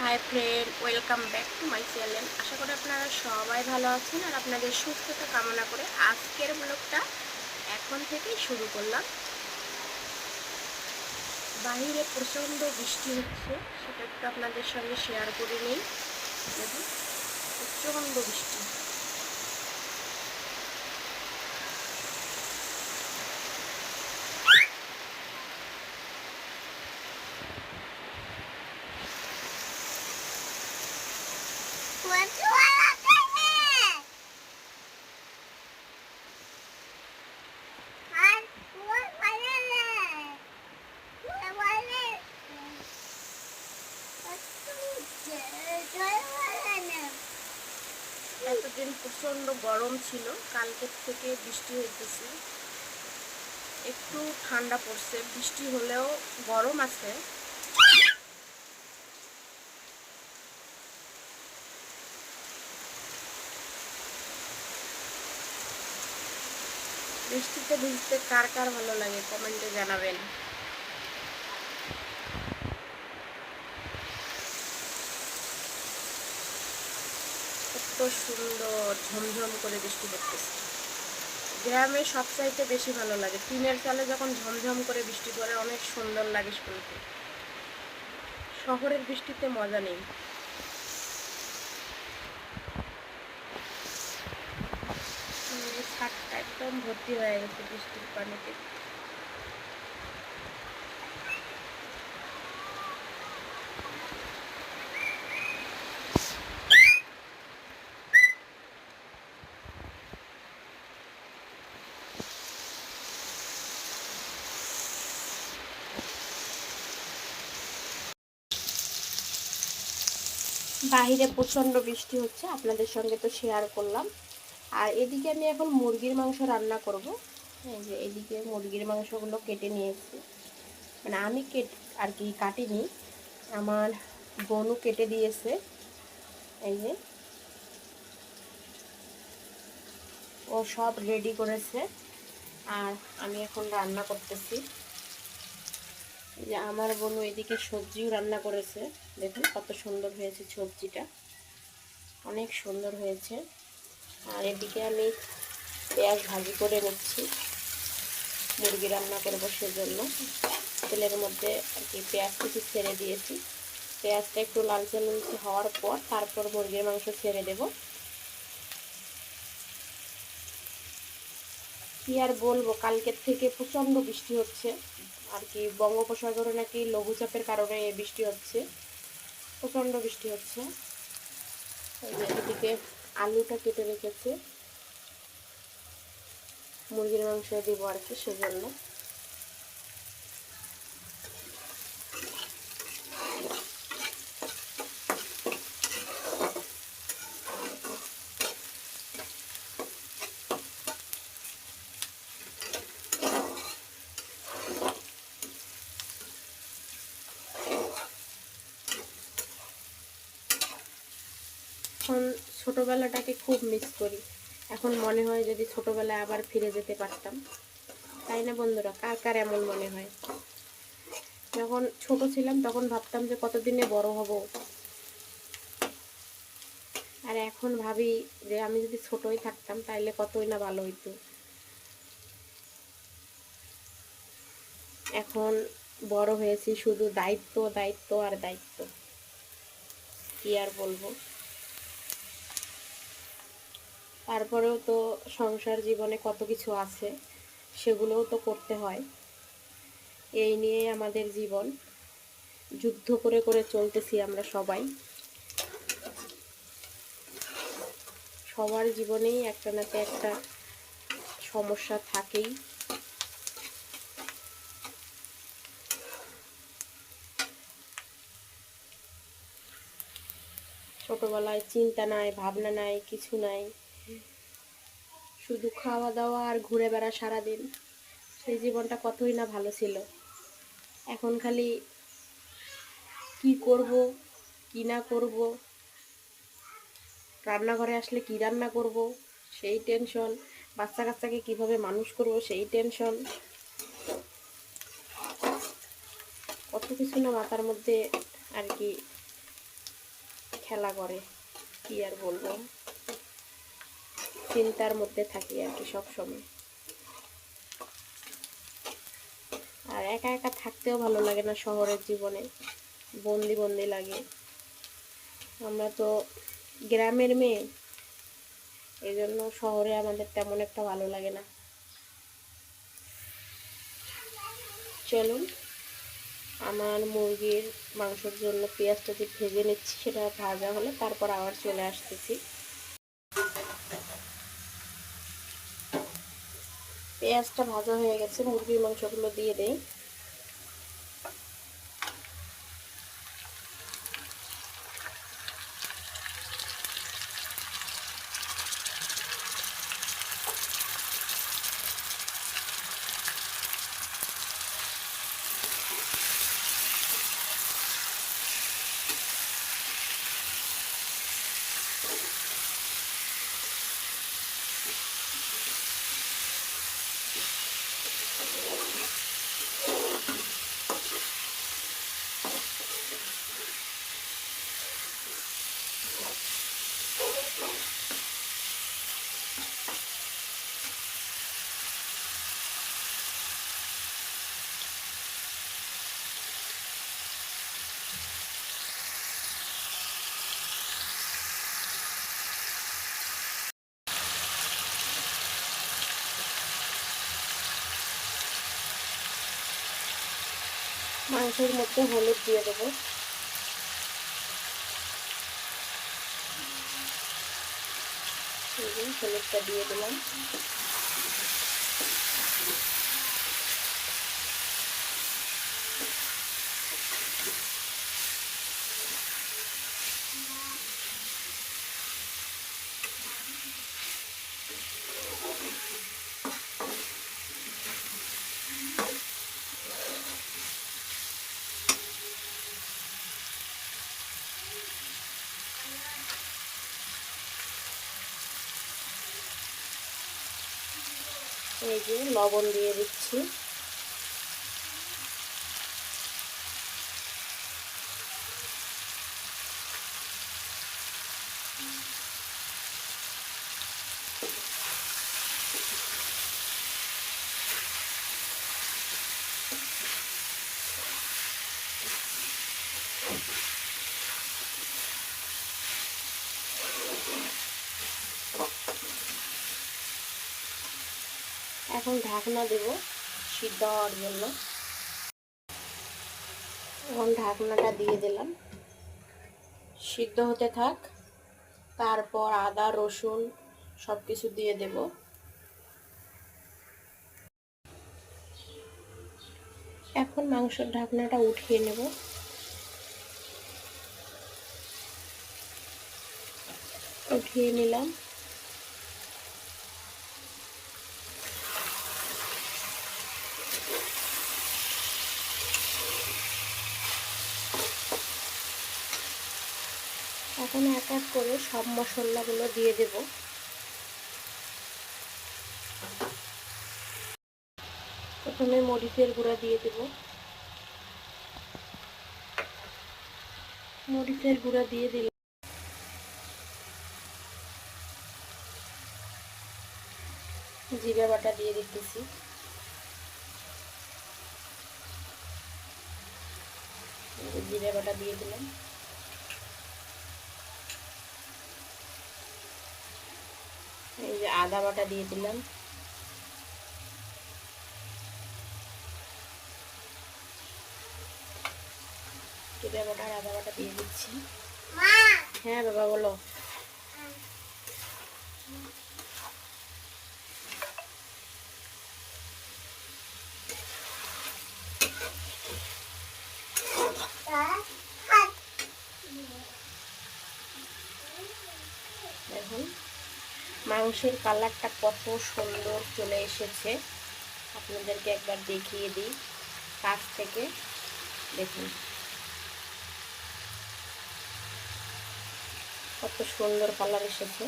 Hi friend, welcome back to my channel. আশা করি আপনারা সবাই ভালো আছেন আর আপনাদের সুস্থতা কামনা করে আজকের ব্লগটা এখন থেকেই শুরু করলাম। বাইরে প্রচণ্ড বৃষ্টি হচ্ছে, সেটা একটু আপনাদের সঙ্গে শেয়ার করে নিই। দেখুন, প্রচণ্ড বৃষ্টি। প্রচণ্ড গরম ছিল। কালকের থেকে বৃষ্টি হইতেছে। একটু ঠান্ডা পড়ছে। বৃষ্টি হলেও গরম আছে। বৃষ্টিতে ভিজতে কার কার ভালো লাগে? কমেন্টে জানাবেন কত সুন্দর ঝমঝম করে বৃষ্টি পড়তেছে। গ্রামে সবচাইতে বেশি ভালো লাগে। টিনের চালে যখন ঝমঝম করে বৃষ্টি পড়ে, অনেক সুন্দর লাগে শুনতে। শহরের বৃষ্টিতে মজা নেই। ছাদটা একদম ভর্তি হয়ে গেছে বৃষ্টির পানিতে। বাহিরে প্রচণ্ড বৃষ্টি হচ্ছে, আপনাদের সঙ্গে তো শেয়ার করলাম। আর এদিকে আমি এখন মুরগির মাংস রান্না করব। এই যে এদিকে মুরগির মাংসগুলো কেটে নিয়েছি। মানে আমি কেট, আর কি কাটিনি, আমার বোনও কেটে দিয়েছে। এই যে। ও সব রেডি করেছে। আর আমি এখন রান্না করতেছি। যে আমার বোনু এদিকে সবজিও রান্না করেছে। দেখুন কত সুন্দর হয়েছে সবজিটা। অনেক সুন্দর হয়েছে। আর এদিকে আমি পেঁয়াজ ভাজি করে নিচ্ছি। মুরগি রান্না করব সেজন্য। তেলের মধ্যে আর কি পেঁয়াজ কিছু ছেড়ে দিয়েছি। পেঁয়াজটা একটু লালচে লালচে হওয়ার পর তারপর মুরগির মাংস ছেড়ে দেব। কি আর বলব, কালকের থেকে প্রচণ্ড বৃষ্টি হচ্ছে। আর কি বঙ্গোপসাগরে নাকি লঘুচাপের কারণে বৃষ্টি হচ্ছে, প্রচণ্ড বৃষ্টি হচ্ছে। এদিকে আলুটা কেটে রেখেছে। মুরগির মাংস দেবো আর কি সেজন্য। এখন ছোটোবেলাটাকে খুব মিস করি। এখন মনে হয় যদি ছোটোবেলায় আবার ফিরে যেতে পারতাম। তাই না বন্ধুরা? কার কার এমন মনে হয়? যখন ছোট ছিলাম তখন ভাবতাম যে কতদিনে বড় হব। আর এখন ভাবি যে আমি যদি ছোটই থাকতাম তাইলে কতই না ভালো হইতো। এখন বড় হয়েছি শুধু দায়িত্ব দায়িত্ব আর দায়িত্ব। কি আর বলব? তারপরেও তো সংসার জীবনে কত কিছু আছে, সেগুলোও তো করতে হয়। এই নিয়ে আমাদের জীবন। যুদ্ধ করে করে চলতেছি আমরা সবাই। সবার জীবনেই একটা নাতে একটা সমস্যা থাকেই। ছোটবেলায় চিন্তা নাই, ভাবনা নাই, কিছু নাই। শুধু খাওয়া দাওয়া আর ঘুরে বেড়া সারাদিন। সেই জীবনটা কতই না ভালো ছিল। এখন খালি কি করব, কি না করব, রান্নাঘরে আসলে কি রান্না করব, সেই টেনশন বাচ্চা কাচ্চাকে কীভাবে মানুষ করব, সেই টেনশন কত কিছু না মাথার মধ্যে আর কি খেলা করে, কি আর বলব। চিন্তার মধ্যে থাকি আর কি সবসময়। আর একা একা থাকতেও ভালো লাগে না শহরের জীবনে। বন্দি বন্দি লাগে। আমরা তো গ্রামের মেয়ে এই জন্য শহরে আমাদের তেমন একটা ভালো লাগে না। চলুন, আমার মুরগির মাংসের জন্য পেঁয়াজটা যে ভেজে নিচ্ছি সেটা ভাজা হলে তারপর আবার চলে আসতেছি। পেঁয়াজটা ভাজা হয়ে গেছে মুরগির মাংসগুলো দিয়ে দেই। মাংসের মধ্যে হলুদ দিয়ে দেবো। হলুদটা দিয়ে দিলাম। এই যে লবণ দিয়ে দিচ্ছি। এখন ঢাকনা দেব সিদ্ধ হওয়ার জন্য। এখন ঢাকনাটা দিয়ে দিলাম। সিদ্ধ হতে থাক। তারপর আদা, রসুন সব কিছু দিয়ে দেব। এখন মাংসের ঢাকনাটা উঠিয়ে নেব। উঠিয়ে নিলাম এখন এক এক করে সব মশলাগুলো দিয়ে দেব। প্রথমে মরিচের গুঁড়া দিয়ে দেব। মরিচের গুঁড়া দিয়ে দিলাম। জিরা বাটা দিয়ে দিতেছি। জিরে বাটা দিয়ে দিলাম। এই যে আদা বাটা দিয়ে দিলাম। জিরে বাটা আর আদা বাটা দিয়ে দিচ্ছি। হ্যাঁ বাবা বলো। এখন মাংসের কালারটা কত সুন্দর চলে এসেছে। আপনাদেরকে একবার দেখিয়ে দিই। কাছ থেকে দেখুন। কত সুন্দর কালার এসেছে।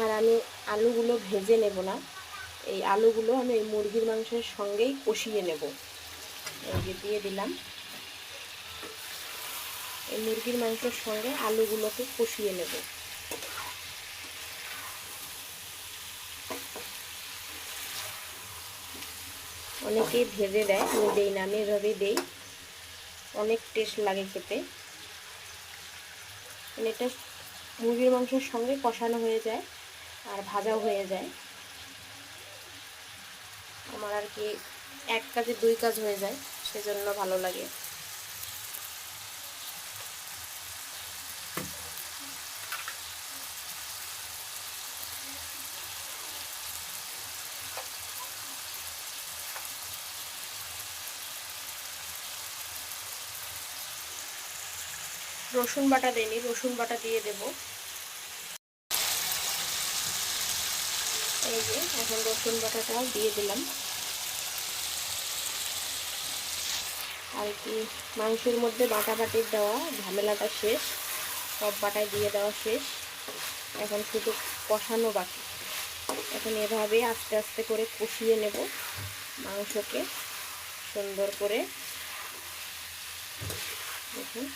আর আমি আলুগুলো ভেজে নেব না। এই আলুগুলো আমি এই মুরগির মাংসের সঙ্গেই কষিয়ে নেব। এই যে দিয়ে দিলাম। এই মুরগির মাংসের সঙ্গে আলুগুলোকে কষিয়ে নেব। অনেকে ভেজে দেয়, আমি দেই না, আমি এভাবেই দেই। অনেক টেস্ট লাগে খেতে। মানে এটা মুরগির মাংসের সঙ্গে কষানো হয়ে যায় আর ভাজাও হয়ে যায়। আমার আর কি এক কাজে দুই কাজ হয়ে যায়, সেজন্য ভালো লাগে। রসুন বাটা দেনি রসুন বাটা দিয়ে দেব। এই যে, এখন রসুন বাটাটা দিয়ে দিলাম। আর কি, মাংসের মধ্যে বাটা বাটির দেওয়া, ঝামেলাটা শেষ। সব বাটায় দিয়ে দেওয়া শেষ। এখন শুধু কষানো বাকি। এখন এভাবে আস্তে আস্তে করে কষিয়ে নেব মাংসকে সুন্দর করে। দেখুন।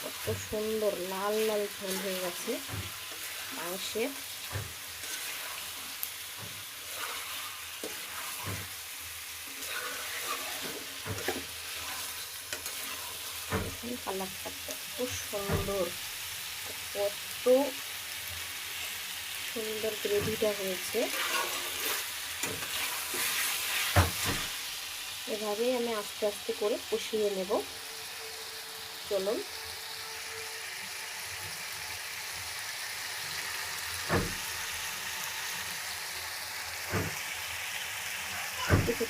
কত সুন্দর লাল লাল ঝোল হয়ে গেছে মাংসের। কালারটা কত সুন্দর কত সুন্দর গ্রেভিটা হয়েছে। এভাবেই আমি আস্তে আস্তে করে কষিয়ে নেব। চলুন।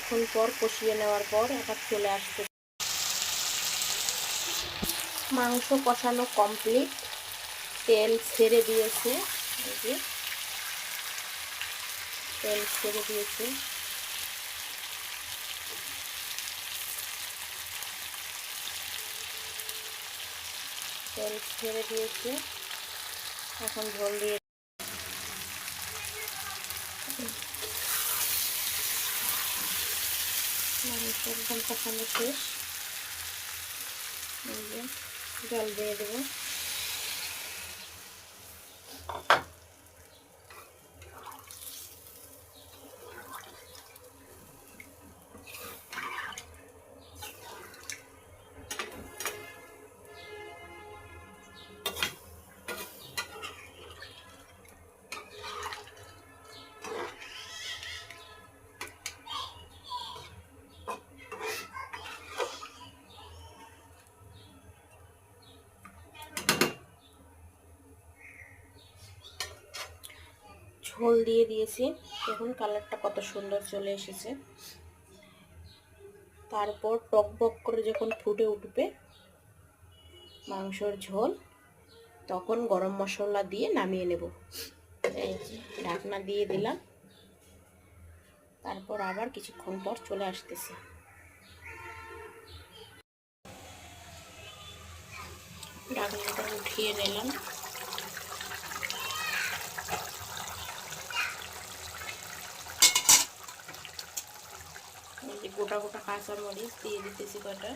কিছুক্ষণ পর কষিয়ে নেওয়ার পর আবার চলে আসতে মাংস কষানো কমপ্লিট তেল ছেড়ে দিয়েছে। তেল ছেড়ে দিয়েছে। তেল ছেড়ে দিয়েছে। এখন ঝোল দিয়ে মাংস একদম কষানো শেষ। জল দিয়ে দেবো। ঝোল দিয়ে দিয়েছি। দেখুন কালারটা কত সুন্দর চলে এসেছে। তারপর টক বক করে যখন ফুটে উঠবে মাংসর ঝোল, তখন গরম মশলা দিয়ে নামিয়ে নেব। ঢাকনা দিয়ে দিলাম। তারপর আবার কিছুক্ষণ পর চলে আসতেছে। ঢাকনাটা উঠিয়ে নিলাম এই যে গোটা গোটা কাঁচা মরিচ দিয়ে দিতেছি কটা।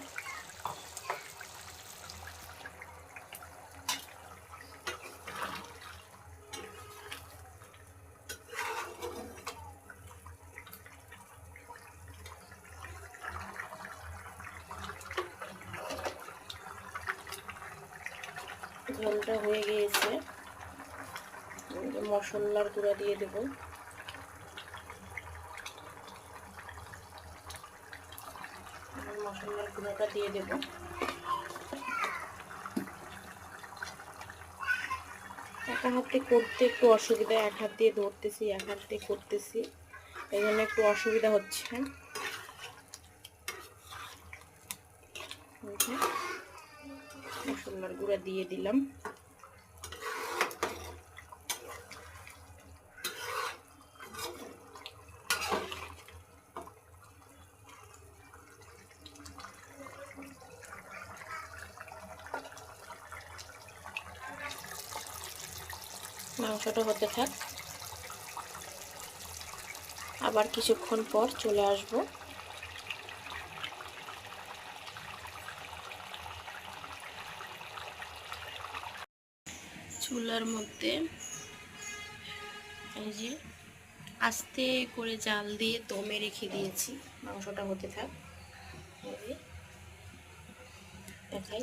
ঝোলটা হয়ে গিয়েছে। মশলার গুঁড়া দিয়ে দেবো মশলার গুঁড়োটা দিয়ে দেব। একা হাতে করতে একটু অসুবিধা, এক হাত দিয়ে ধরতেছি, এক হাত দিয়ে করতেছি। এই জন্য একটু অসুবিধা হচ্ছে। মশলার গুঁড়া দিয়ে দিলাম। ছোটো হতে থাক। আবার কিছুক্ষণ পর চলে আসব। চুলার মধ্যে এই যে আস্তে করে জাল দিয়ে দমে রেখে দিয়েছি, মাংসটা হতে থাক। দেখাই।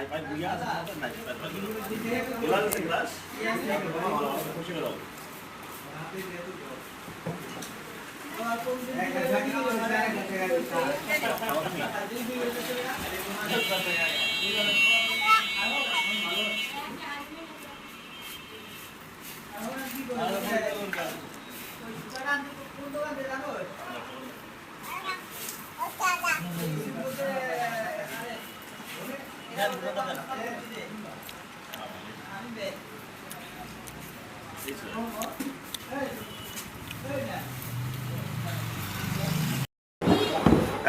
I, I, we asked for the knife, but you want the glass? Yes. Push it along.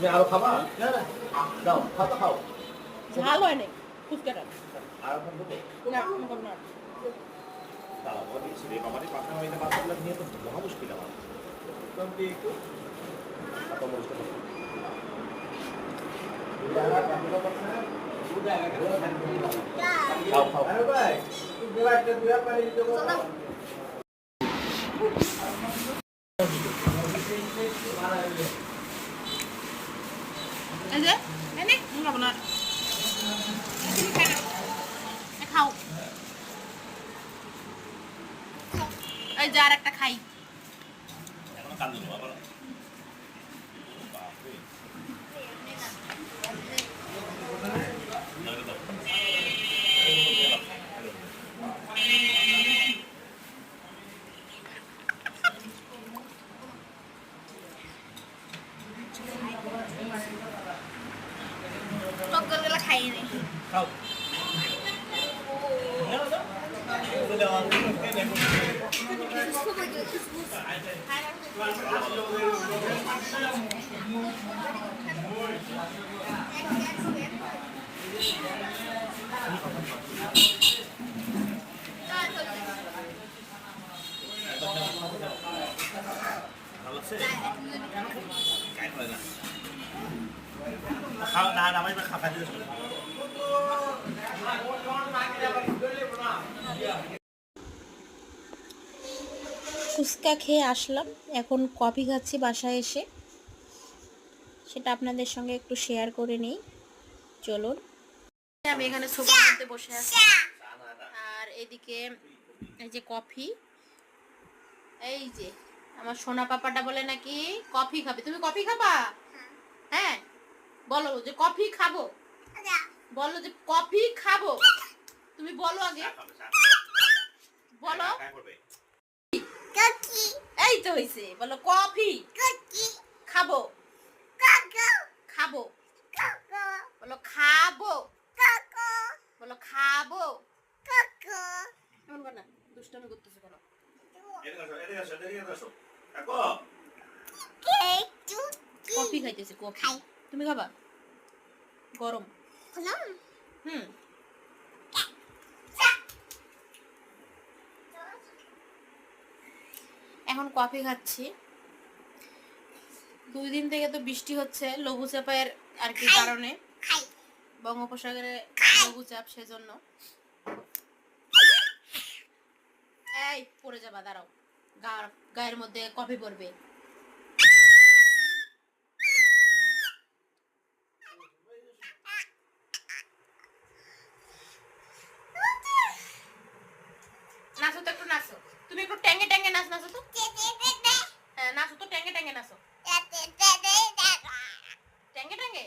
নাই আরও খাবা? দাও খাও খাও। ঝাল হয় নাই ফুচকাটা আরও খাব? তো না এখন না। দাও বলি রে বাবারে পাখা হইলে বাচ্চাগুলো নিয়ে তো মহা মুশকিল আমার। একটু। এত মুশকিল। খাও খাও। এই যে এই নে আমি খাব না তুমি খাই না এ খাও এই যে একটা খাই এখনও কান্দো না বাবা বাপরে টক গলা খাই রে খাও খাও না না আমি খাওয়া দিতে ফুচকা খেয়ে আসলাম। এখন কফি খাচ্ছি বাসায় এসে। সেটা আপনাদের সঙ্গে একটু শেয়ার করে নিই। চলুন। আমি এখানে সোফার মধ্যে বসে আছি। আর এদিকে এই যে কফি। এই যে আমার সোনা পাপাটা বলে নাকি কফি খাবে। তুমি কফি খাবা? হ্যাঁ। বলো যে কফি খাব। বলো যে কফি খাব। তুমি বলো আগে। বলো। এই তো হইছে বলো কফি। কাকি। খাব। খাব। বলো খাব। বলো খাব। এমন কর না দুষ্টামি করতেছে কেন? কফি খাইতেছে কফি। তুমি খাবা? গরম? হুম। এখন কফি খাচ্ছি। দুই দিন থেকে তো বৃষ্টি হচ্ছে লঘুচাপের আর কি কারণে। বঙ্গোপসাগরে লঘুচাপ সেজন্য। এই পড়ে যাবা দাঁড়াও। গা গায়ের মধ্যে কফি পড়বে নাচো তো একটু নাচো তুমি একটু ট্যাঙ্গে ট্যাঙ্গে নাচ নাচো তো হ্যাঁ নাচো তো ট্যাঙ্গে ট্যাঙ্গে নাচো ট্যাঙ্গে ট্যাঙ্গে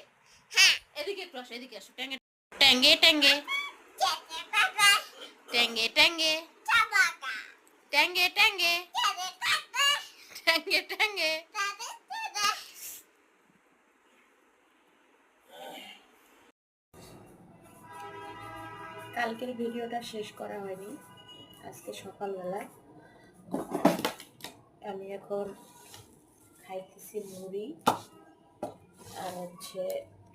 কালকের ভিডিওটা শেষ করা হয়নি। আজকে সকালবেলা আমি এখন খাইতেছি মুড়ি। আর হচ্ছে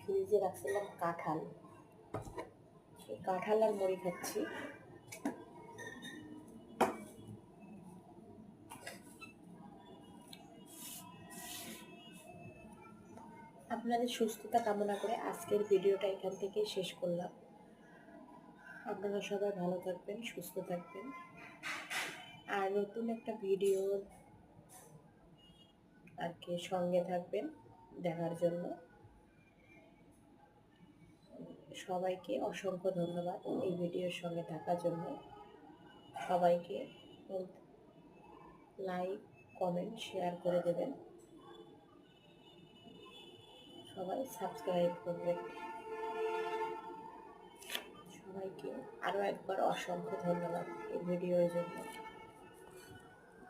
ফ্রিজে রাখছিলাম কাঁঠাল কাঁঠাল আর মুড়ি খাচ্ছি। আপনাদের সুস্থতা কামনা করে আজকের ভিডিওটা এখান থেকে শেষ করলাম। আপনারা সবাই ভালো থাকবেন, সুস্থ থাকবেন। আর নতুন একটা ভিডিও আর কি সঙ্গে থাকবেন দেখার জন্য। সবাইকে অসংখ্য ধন্যবাদ এই ভিডিওর সঙ্গে থাকার জন্য। সবাইকে লাইক কমেন্ট শেয়ার করে দেবেন। সবাই সাবস্ক্রাইব করবেন। সবাইকে আরও একবার অসংখ্য ধন্যবাদ এই ভিডিওর জন্য।